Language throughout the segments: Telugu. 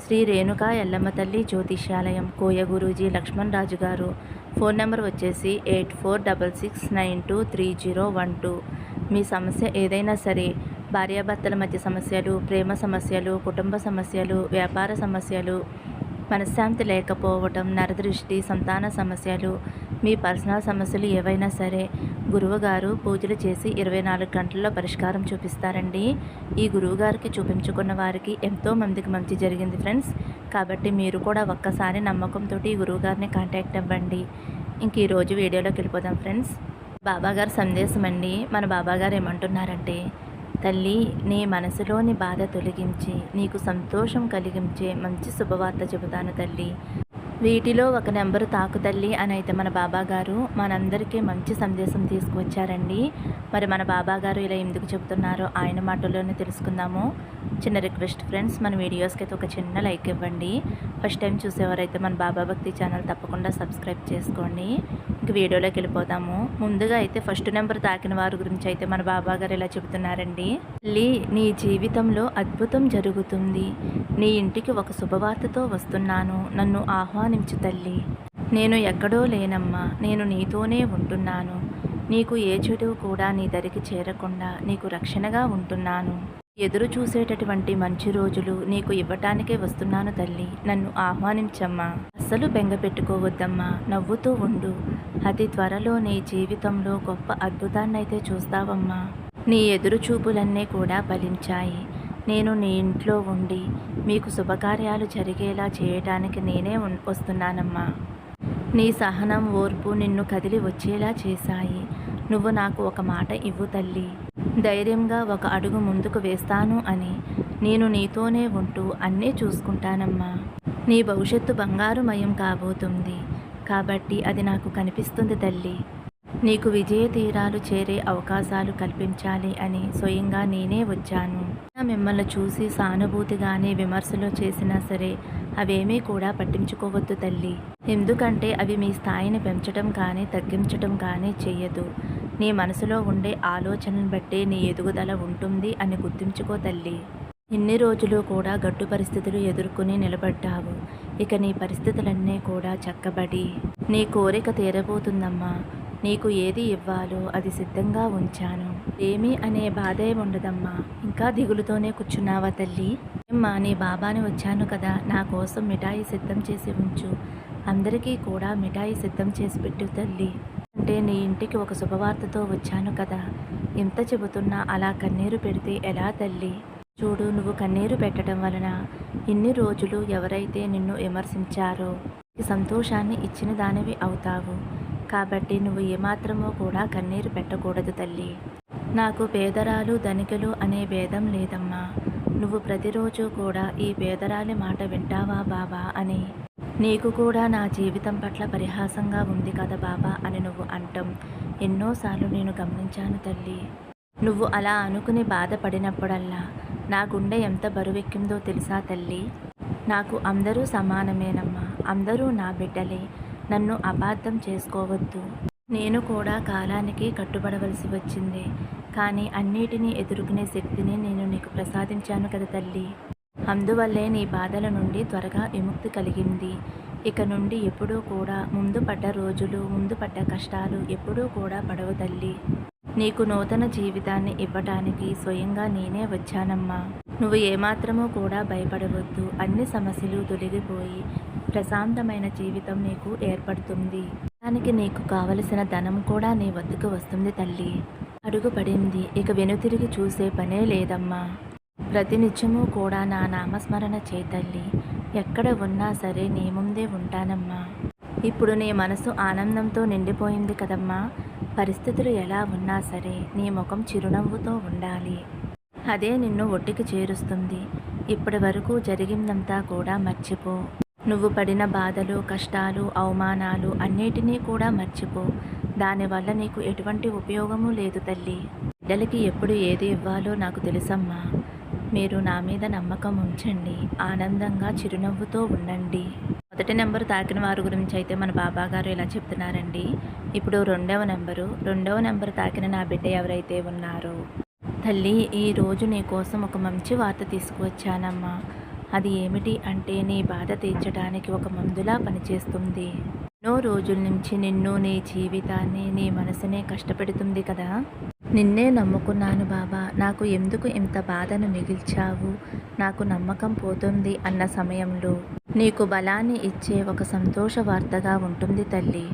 శ్రీ రేణుక ఎల్లమ్మ తల్లి జ్యోతిష్యాలయం కోయ గురూజీ లక్ష్మణ్ రాజు గారు. ఫోన్ నెంబర్ వచ్చేసి eight four double six nine two three zero one two. మీ సమస్య ఏదైనా సరే భార్యాభర్తల మధ్య సమస్యలు ప్రేమ సమస్యలు కుటుంబ సమస్యలు వ్యాపార సమస్యలు మనశ్శాంతి లేకపోవటం నరదృష్టి సంతాన సమస్యలు మీ పర్సనల్ సమస్యలు ఏవైనా సరే గురువుగారు పూజలు చేసి ఇరవై నాలుగు గంటల్లో పరిష్కారం చూపిస్తారండి. ఈ గురువుగారికి చూపించుకున్న వారికి ఎంతో మందికి మంచి జరిగింది ఫ్రెండ్స్. కాబట్టి మీరు కూడా ఒక్కసారి నమ్మకంతో ఈ గురువుగారిని కాంటాక్ట్ అవ్వండి. ఇంక ఈరోజు వీడియోలోకి వెళ్ళిపోదాం ఫ్రెండ్స్. బాబాగారు సందేశం అండి. మన బాబాగారు ఏమంటున్నారంటే తల్లి నీ మనసులోని బాధ తొలగించి నీకు సంతోషం కలిగించే మంచి శుభవార్త చెబుతాను తల్లి. వీటిలో ఒక నెంబరు తాకుతల్లి అని అయితే మన బాబా గారు మనందరికీ మంచి సందేశం తీసుకువచ్చారండి. మరి మన బాబా గారు ఇలా ఎందుకు చెబుతున్నారో ఆయన మాటల్లోనే తెలుసుకుందాము. చిన్న రిక్వెస్ట్ ఫ్రెండ్స్ మన వీడియోస్కి అయితే ఒక చిన్న లైక్ ఇవ్వండి. ఫస్ట్ టైం చూసేవారైతే మన బాబా భక్తి ఛానల్ తప్పకుండా సబ్స్క్రైబ్ చేసుకోండి. ఇంక వీడియోలోకి వెళ్ళిపోతాము. ముందుగా అయితే ఫస్ట్ నెంబర్ తాకిన వారి గురించి అయితే మన బాబా గారు ఇలా చెబుతున్నారండి? లీ నీ జీవితంలో అద్భుతం జరుగుతుంది. నీ ఇంటికి ఒక శుభవార్తతో వస్తున్నాను. నన్ను ఆహ్వానించు తల్లి. నేను ఎక్కడో లేనమ్మా. నేను నీతోనే ఉంటున్నాను. నీకు ఏ చెడు కూడా నీ దరికి చేరకుండా నీకు రక్షణగా ఉంటున్నాను. ఎదురు చూసేటటువంటి మంచి రోజులు నీకు ఇవ్వటానికే వస్తున్నాను తల్లి. నన్ను ఆహ్వానించమ్మా. అస్సలు బెంగ పెట్టుకోవద్దమ్మా. నవ్వుతూ ఉండు. అతి త్వరలో నీ జీవితంలో గొప్ప అద్భుతాన్నైతే చూస్తావమ్మా. నీ ఎదురు చూపులన్నీ కూడా ఫలించాయి. నేను నీ ఇంట్లో ఉండి మీకు శుభకార్యాలు జరిగేలా చేయటానికి నేనే వస్తున్నానమ్మా. నీ సహనం ఓర్పు నిన్ను కదిలి వచ్చేలా చేశాయి. నువ్వు నాకు ఒక మాట ఇవ్వు తల్లి. ధైర్యంగా ఒక అడుగు ముందుకు వేస్తాను అని నేను నీతోనే ఉంటూ అన్నీ చూసుకుంటానమ్మా. నీ భవిష్యత్తు బంగారుమయం కాబోతుంది. కాబట్టి అది నాకు కనిపిస్తుంది తల్లి. నీకు విజయ తీరాలు చేరే అవకాశాలు కల్పించాలి అని స్వయంగా నేనే వచ్చాను. మిమ్మల్ని చూసి సానుభూతిగానే విమర్శలు చేసినా సరే అవేమీ కూడా పట్టించుకోవద్దు తల్లి. ఎందుకంటే అవి మీ స్థాయిని పెంచడం కానీ తగ్గించడం కానీ చెయ్యదు. నీ మనసులో ఉండే ఆలోచనను బట్టే నీ ఎదుగుదల ఉంటుంది అని గుర్తుంచుకో తల్లి. ఇన్ని రోజులు కూడా గడ్డు పరిస్థితులు ఎదుర్కొని నిలబడ్డావు. ఇక నీ పరిస్థితులన్నీ కూడా చక్కబడి నీ కోరిక తీరబోతుందమ్మా. నీకు ఏది ఇవ్వాలో అది సిద్ధంగా ఉంచాను. ఏమీ అనే బాధే ఉండదమ్మా. ఇంకా దిగులుతోనే కూర్చున్నావా తల్లి? అమ్మా నీ బాబాని వచ్చాను కదా. నా కోసం మిఠాయి సిద్ధం చేసి ఉంచు. అందరికీ కూడా మిఠాయి సిద్ధం చేసి పెట్టు తల్లి. అంటే నీ ఇంటికి ఒక శుభవార్తతో వచ్చాను కదా. ఎంత చెబుతున్నా అలా కన్నీరు పెడితే ఎలా తల్లి? చూడు నువ్వు కన్నీరు పెట్టడం వలన ఇన్ని రోజులు ఎవరైతే నిన్ను విమర్శించారో సంతోషాన్ని ఇచ్చిన దానివి అవుతావు. కాబట్టి నువ్వు ఏమాత్రమో కూడా కన్నీరు పెట్టకూడదు తల్లి. నాకు పేదరాలు ధనికులు అనే భేదం లేదమ్మా. నువ్వు ప్రతిరోజు కూడా ఈ పేదరాలి మాట వింటావా బాబా అని. నీకు కూడా నా జీవితం పట్ల పరిహాసంగా ఉంది కదా బాబా అని నువ్వు అంటం. ఎన్నోసార్లు నేను గమనించాను తల్లి. నువ్వు అలా అనుకుని బాధపడినప్పుడల్లా నా గుండె ఎంత బరువెక్కిందో తెలుసా తల్లి? నాకు అందరూ సమానమేనమ్మా. అందరూ నా బిడ్డలే. నన్ను అబార్థం చేసుకోవద్దు. నేను కూడా కాలానికి కట్టుబడవలసి వచ్చింది. కానీ అన్నిటినీ ఎదుర్కొనే శక్తిని నేను నీకు ప్రసాదించాను కదా తల్లి. అందువల్లే నీ బాధల నుండి త్వరగా విముక్తి కలిగింది. ఇక నుండి ఎప్పుడూ కూడా ముందు పడ్డ రోజులు ముందు పడ్డ కష్టాలు ఎప్పుడూ కూడా పడవు తల్లి. నీకు నూతన జీవితాన్ని ఇవ్వటానికి స్వయంగా నేనే వచ్చానమ్మా. నువ్వు ఏమాత్రమూ కూడా భయపడవద్దు. అన్ని సమస్యలు తొలగిపోయి ప్రశాంతమైన జీవితం నీకు ఏర్పడుతుంది. దానికి నీకు కావలసిన ధనం కూడా నీ వద్దకు వస్తుంది తల్లి. అడుగుపడింది ఇక వెనుతిరిగి చూసే పనే లేదమ్మా. ప్రతినిత్యము కూడా నా నామస్మరణ చేతల్లి ఎక్కడ ఉన్నా సరే నీ ముందే ఉంటానమ్మా. ఇప్పుడు నీ మనసు ఆనందంతో నిండిపోయింది కదమ్మా. పరిస్థితులు ఎలా ఉన్నా సరే నీ ముఖం చిరునవ్వుతో ఉండాలి. అదే నిన్ను ఒట్టికి చేరుస్తుంది. ఇప్పటి వరకు జరిగిందంతా కూడా మర్చిపో. నువ్వు పడిన బాధలు కష్టాలు అవమానాలు అన్నిటినీ కూడా మర్చిపో. దానివల్ల నీకు ఎటువంటి ఉపయోగము లేదు తల్లి. బిడ్డలకి ఎప్పుడు ఏది ఇవ్వాలో నాకు తెలుసమ్మా. మీరు నా మీద నమ్మకం ఉంచండి. ఆనందంగా చిరునవ్వుతో ఉండండి. మొదటి నెంబరు తాకిన వారి గురించి అయితే మన బాబా గారు ఇలా చెప్తున్నారండి. ఇప్పుడు రెండవ నెంబరు. రెండవ నెంబర్ తాకిన నా బిడ్డ ఎవరైతే ఉన్నారో తల్లి ఈ రోజు నీ కోసం ఒక మంచి వార్త తీసుకువచ్చానమ్మా. అది ఏమిటి అంటే నీ బాధ తీర్చడానికి ఒక మందులా పనిచేస్తుంది. ఎన్నో రోజుల నుంచి నిన్ను నీ జీవితాన్ని నీ మనసునే కష్టపెడుతుంది కదా. నిన్నే నమ్ముకున్నాను బాబా. నాకు ఎందుకు ఇంత బాధను మిగిల్చావు? నాకు నమ్మకం పోతుంది అన్న సమయంలో. నీకు బలాన్ని ఇచ్చే ఒక సంతోష వార్తగా ఉంటుంది తల్లి.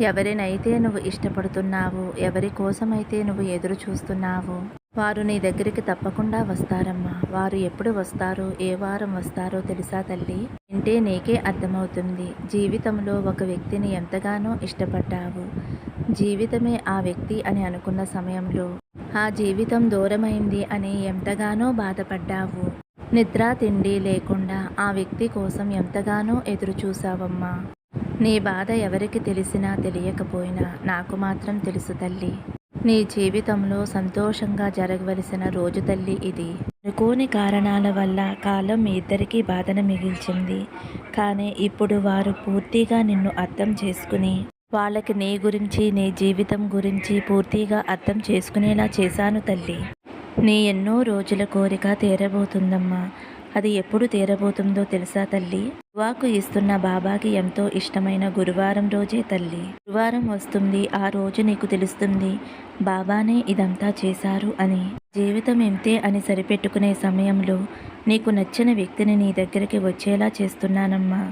ఎవరినైతే నువ్వు ఇష్టపడుతున్నావో ఎవరి కోసమైతే నువ్వు ఎదురు చూస్తున్నావో వారు నీ దగ్గరికి తప్పకుండా వస్తారమ్మా. వారు ఎప్పుడు వస్తారో ఏ వారం వస్తారో తెలుసా తల్లి? వింటే నీకే అర్థమవుతుంది. జీవితంలో ఒక వ్యక్తిని ఎంతగానో ఇష్టపడ్డావు. జీవితమే ఆ వ్యక్తి అని అనుకున్న సమయంలో ఆ జీవితం దూరమైంది అని ఎంతగానో బాధపడ్డావు. నిద్ర తిండి లేకుండా ఆ వ్యక్తి కోసం ఎంతగానో ఎదురు చూసావమ్మా నీ బాధ ఎవరికి తెలిసినా తెలియకపోయినా నాకు మాత్రం తెలుసు తల్లి. నీ జీవితంలో సంతోషంగా జరగవలసిన రోజు తల్లి ఇది. అనుకోని కారణాల వల్ల కాలం మీ ఇద్దరికీ బాధను మిగిల్చింది. కానీ ఇప్పుడు వారు పూర్తిగా నిన్ను అర్థం చేసుకుని వాళ్ళకి నీ గురించి నీ జీవితం గురించి పూర్తిగా అర్థం చేసుకునేలా చేశాను తల్లి. నీ ఎన్నో రోజుల కోరిక తీరబోతుందమ్మా. అది ఎప్పుడు తీరబోతుందో తెలుసా తల్లి? వాకు ఇస్తున్న బాబాకి ఎంతో ఇష్టమైన గురువారం రోజే తల్లి. గురువారం వస్తుంది ఆ రోజు నీకు తెలుస్తుంది బాబానే ఇదంతా చేశారు అని. జీవితం ఎంతే అని సరిపెట్టుకునే సమయంలో నీకు నచ్చిన వ్యక్తిని నీ దగ్గరికి వచ్చేలా చేస్తున్నానమ్మా.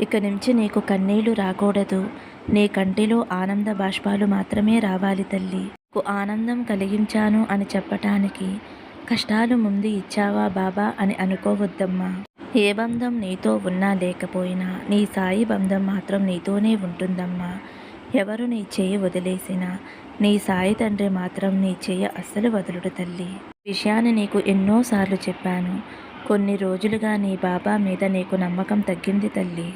ఇక నుంచి నీకు కన్నీళ్ళు రాకూడదు నీ కంటిలో ఆనంద బాష్పాలు మాత్రమే రావాలి తల్లి. నీకు ఆనందం కలిగించాను అని చెప్పటానికి కష్టాలు ముందు ఇచ్చావా బాబా అని అనుకోవద్దమ్మా. ఏ బంధం నీతో ఉన్నా లేకపోయినా నీ సాయి బంధం మాత్రం నీతోనే ఉంటుందమ్మా. ఎవరు నీ చెయ్యి వదిలేసినా నీ సాయి తండ్రి మాత్రం నీ చెయ్యి అస్సలు వదులుడు తల్లి. విషయాన్ని నీకు ఎన్నోసార్లు చెప్పాను. కొన్ని రోజులుగా నీ బాబా మీద నీకు నమ్మకం తగ్గింది తల్లి.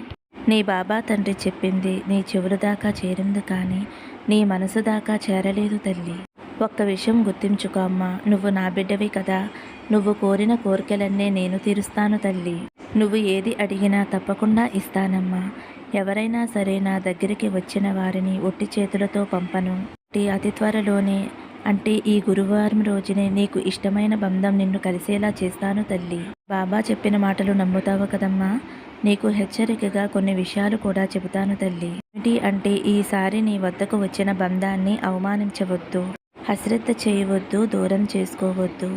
నీ బాబా తండ్రి చెప్పింది నీ చెవుల దాకా చేరింది కానీ నీ మనసు దాకా చేరలేదు తల్లి. ఒక్క విషయం గుర్తించుకో అమ్మా. నువ్వు నా బిడ్డవి కదా. నువ్వు కోరిన కోరికలన్నీ నేను తీరుస్తాను తల్లి. నువ్వు ఏది అడిగినా తప్పకుండా ఇస్తానమ్మా. ఎవరైనా సరే నా దగ్గరికి వచ్చిన వారిని ఒట్టి చేతులతో పంపను. టీ అతి త్వరలోనే. అంటే ఈ గురువారం రోజునే నీకు ఇష్టమైన బంధం నిన్ను కలిసేలా చేస్తాను తల్లి. బాబా చెప్పిన మాటలు నమ్ముతావు కదమ్మా. నీకు హెచ్చరికగా కొన్ని విషయాలు కూడా చెబుతాను తల్లి. ఏమిటి అంటే ఈసారి నీ వద్దకు వచ్చిన బంధాన్ని అవమానించవద్దు. అశ్రద్ధ చేయవద్దు దూరం చేసుకోవద్దు.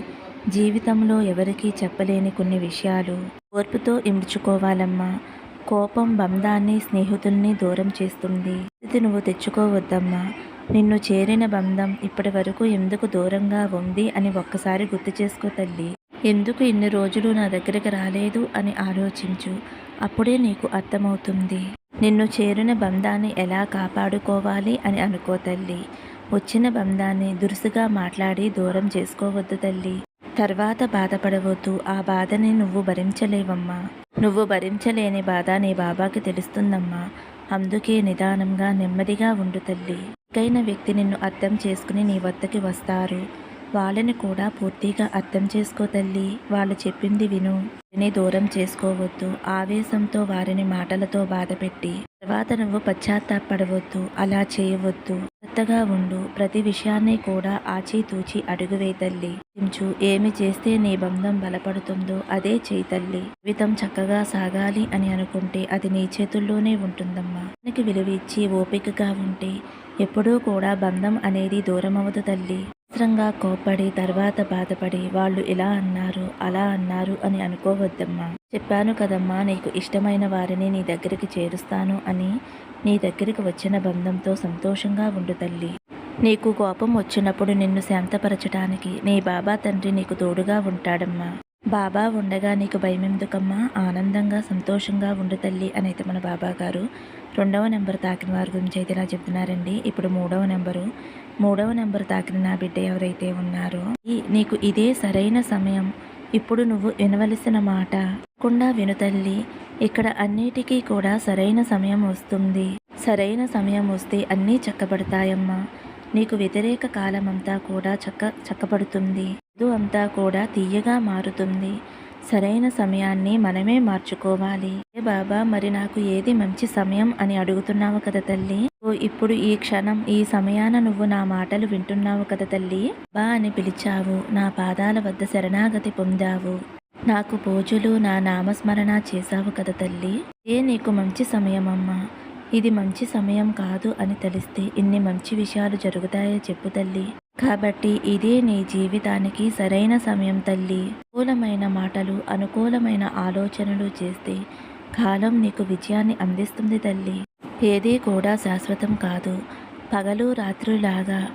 జీవితంలో ఎవరికీ చెప్పలేని కొన్ని విషయాలు. ఓర్పుతో ఇముడ్చుకోవాలమ్మా. కోపం బంధాన్ని స్నేహితుల్ని దూరం చేస్తుంది. ఇది నువ్వు తెచ్చుకోవద్దమ్మా. నిన్ను చేరిన బంధం ఇప్పటి వరకు ఎందుకు దూరంగా ఉంది అని ఒక్కసారి గుర్తు చేసుకో తల్లి. ఎందుకు ఇన్ని రోజులు నా దగ్గరికి రాలేదు అని ఆలోచించు. అప్పుడే నీకు అర్థమవుతుంది. నిన్ను చేరిన బంధాన్ని ఎలా కాపాడుకోవాలి అని అనుకో తల్లి. వచ్చిన బంధాన్ని దురుసుగా మాట్లాడి దూరం చేసుకోవద్దు తల్లి. తర్వాత బాధపడవద్దు. ఆ బాధని నువ్వు భరించలేవమ్మా. నువ్వు భరించలేని బాధ నీ బాబాకి తెలుస్తుందమ్మా. అందుకే నిదానంగా నెమ్మదిగా ఉండు తల్లి. ఎక్కైన వ్యక్తి నిన్ను అర్థం చేసుకుని నీ వద్దకి వస్తారు. వాళ్ళని కూడా పూర్తిగా అర్థం చేసుకో తల్లి. వాళ్ళు చెప్పింది విను. వారిని దూరం చేసుకోవద్దు. ఆవేశంతో వారిని మాటలతో బాధపెట్టి. తర్వాత నువ్వు పశ్చాత్తాపడవద్దు అలా చేయవద్దు. కొత్తగా ఉండు. ప్రతి విషయాన్ని కూడా ఆచితూచి అడుగువే తల్లి. చించు. ఏమి చేస్తే నీ బంధం బలపడుతుందో అదే చేయి తల్లి. జీవితం చక్కగా సాగాలి అని అనుకుంటే అది నీ చేతుల్లోనే ఉంటుందమ్మా. దానికి విలువ ఇచ్చి ఓపికగా ఉంటే ఎప్పుడూ కూడా బంధం అనేది దూరమవదు తల్లి. అనవసరంగా కోప్పడి తర్వాత బాధపడి వాళ్ళు ఇలా అన్నారు అలా అన్నారు అని అనుకోవద్దమ్మా. చెప్పాను కదమ్మా నీకు ఇష్టమైన వారిని నీ దగ్గరికి చేరుస్తాను అని నీ దగ్గరికి వచ్చిన బంధంతో సంతోషంగా ఉండు తల్లి. నీకు కోపం వచ్చినప్పుడు నిన్ను శాంతపరచడానికి నీ బాబా తండ్రి నీకు తోడుగా ఉంటాడమ్మా. బాబా ఉండగా నీకు భయం ఎందుకమ్మా ఆనందంగా సంతోషంగా ఉండు తల్లి అనైతే మన బాబా గారు రెండవ నెంబర్ తాకిన వారి గురించి అయితే ఇలా చెప్తున్నారండి. ఇప్పుడు మూడవ నెంబరు. మూడవ నెంబర్ తాకిన నా బిడ్డ ఎవరైతే ఉన్నారో నీకు ఇదే సరైన సమయం. ఇప్పుడు నువ్వు వినవలసిన మాట కుండా వినుతల్లి ఇక్కడ అన్నిటికీ కూడా సరైన సమయం వస్తుంది. సరైన సమయం వస్తే అన్నీ చక్కబడతాయమ్మా. నీకు వ్యతిరేక కాలమంతా కూడా చక్క చక్కబడుతుంది. అంతా కూడా తీయగా మారుతుంది. సరైన సమయాన్ని మనమే మార్చుకోవాలి. ఏ బాబా మరి నాకు ఏది మంచి సమయం అని అడుగుతున్నావు కదా తల్లి? ఓ ఇప్పుడు ఈ క్షణం ఈ సమయాన నువ్వు నా మాటలు వింటున్నావు కదా తల్లి? బా అని పిలిచావు నా పాదాల వద్ద శరణాగతి పొందావు. నాకు పూజలు నా నామస్మరణ చేశావు కదా తల్లి? ఏ నీకు మంచి సమయమమ్మా? ఇది మంచి సమయం కాదు అని తెలిస్తే ఇన్ని మంచి విషయాలు జరుగుతాయో చెప్పు తల్లి. కాబట్టి ఇదే నీ జీవితానికి సరైన సమయం తల్లి. అనుకూలమైన మాటలు అనుకూలమైన ఆలోచనలు చేస్తే కాలం నీకు విజయాన్ని అందిస్తుంది తల్లి. ఏదీ కూడా శాశ్వతం కాదు. పగలు రాత్రులాగా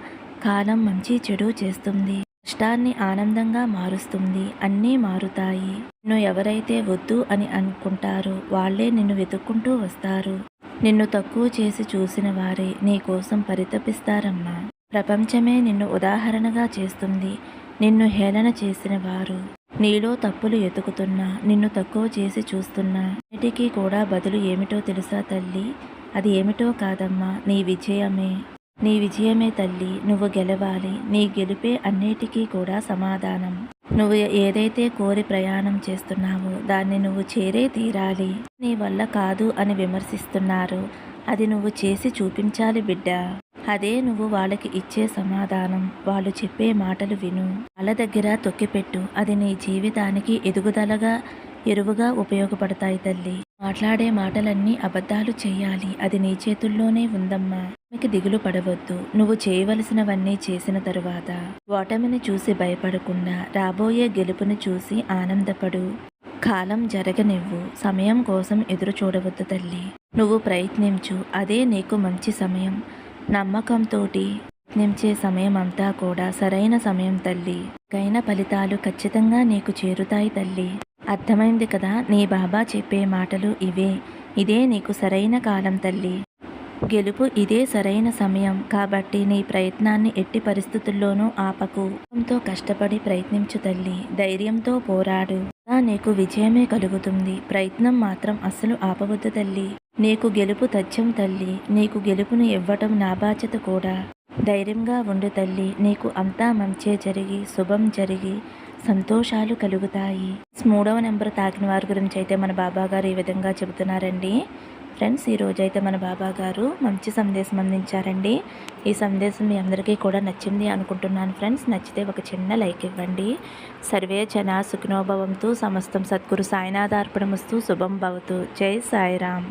కాలం మంచి చెడు చేస్తుంది. కష్టాన్ని ఆనందంగా మారుస్తుంది. అన్నీ మారుతాయి. నిన్ను ఎవరైతే వద్దు అని అనుకుంటారో వాళ్ళే నిన్ను వెతుక్కుంటూ వస్తారు. నిన్ను తక్కువ చేసి చూసిన వారే నీ కోసం పరితపిస్తారమ్మా. ప్రపంచమే నిన్ను ఉదాహరణగా చేస్తుంది. నిన్ను హేళన చేసిన వారు. నీలో తప్పులు ఎతుకుతున్నా నిన్ను తక్కువ చేసి చూస్తున్నా. అన్నిటికీ కూడా బదులు ఏమిటో తెలుసా తల్లి? అది ఏమిటో కాదమ్మా నీ విజయమే. నీ విజయమే తల్లి నువ్వు గెలవాలి. నీ గెలుపే అన్నిటికీ కూడా సమాధానం. నువ్వు ఏదైతే కోరి ప్రయాణం చేస్తున్నావో దాన్ని నువ్వు చేరే తీరాలి. నీ వల్ల కాదు అని విమర్శిస్తున్నారు. అది నువ్వు చేసి చూపించాలి బిడ్డ. అదే నువ్వు వాళ్ళకి ఇచ్చే సమాధానం. వాళ్ళు చెప్పే మాటలు విను. వాళ్ళ దగ్గర తొక్కిపెట్టు. అది నీ జీవితానికి ఎదుగుదలగా ఎరువుగా ఉపయోగపడతాయి తల్లి. మాట్లాడే మాటలన్నీ అబద్ధాలు చేయాలి అది నీ చేతుల్లోనే ఉందమ్మా. మీకు దిగులు పడవద్దు. నువ్వు చేయవలసినవన్నీ చేసిన తరువాత. ఓటమిని చూసి భయపడకుండా రాబోయే గెలుపుని చూసి ఆనందపడు. కాలం జరగనివ్వు. సమయం కోసం ఎదురు చూడవద్దు తల్లి. నువ్వు ప్రయత్నించు. అదే నీకు మంచి సమయం. నమ్మకంతోటి ప్రయత్నించే సమయం అంతా కూడా సరైన సమయం తల్లి. కైన ఫలితాలు ఖచ్చితంగా నీకు చేరుతాయి తల్లి. అర్థమైంది కదా నీ బాబా చెప్పే మాటలు ఇవే. ఇదే నీకు సరైన కాలం తల్లి. గెలుపు ఇదే సరైన సమయం కాబట్టి నీ ప్రయత్నాన్ని ఎట్టి పరిస్థితుల్లోనూ ఆపకు. తో కష్టపడి ప్రయత్నించు తల్లి. ధైర్యంతో పోరాడు. నీకు విజయమే కలుగుతుంది. ప్రయత్నం మాత్రం అస్సలు ఆపవద్దు తల్లి. నీకు గెలుపు తథ్యం తల్లి నీకు గెలుపును ఇవ్వటం నా బాధ్యత కూడా. ధైర్యంగా ఉండు తల్లి నీకు అంతా మంచే జరిగి శుభం జరిగి సంతోషాలు కలుగుతాయి. మూడవ నెంబర్ తాకిన వారి గురించి అయితే మన బాబా గారు ఈ విధంగా చెబుతున్నారండి. ఫ్రెండ్స్ ఈ రోజైతే మన బాబా గారు మంచి సందేశం అందించారండి. ఈ సందేశం మీ అందరికీ కూడా నచ్చింది అనుకుంటున్నాను ఫ్రెండ్స్. నచ్చితే ఒక చిన్న లైక్ ఇవ్వండి. సర్వే జన సుఖినోభవంతో సమస్తం సద్గురు సాయినాథార్పణమస్తు శుభం భవతు. జై సాయిరామ్.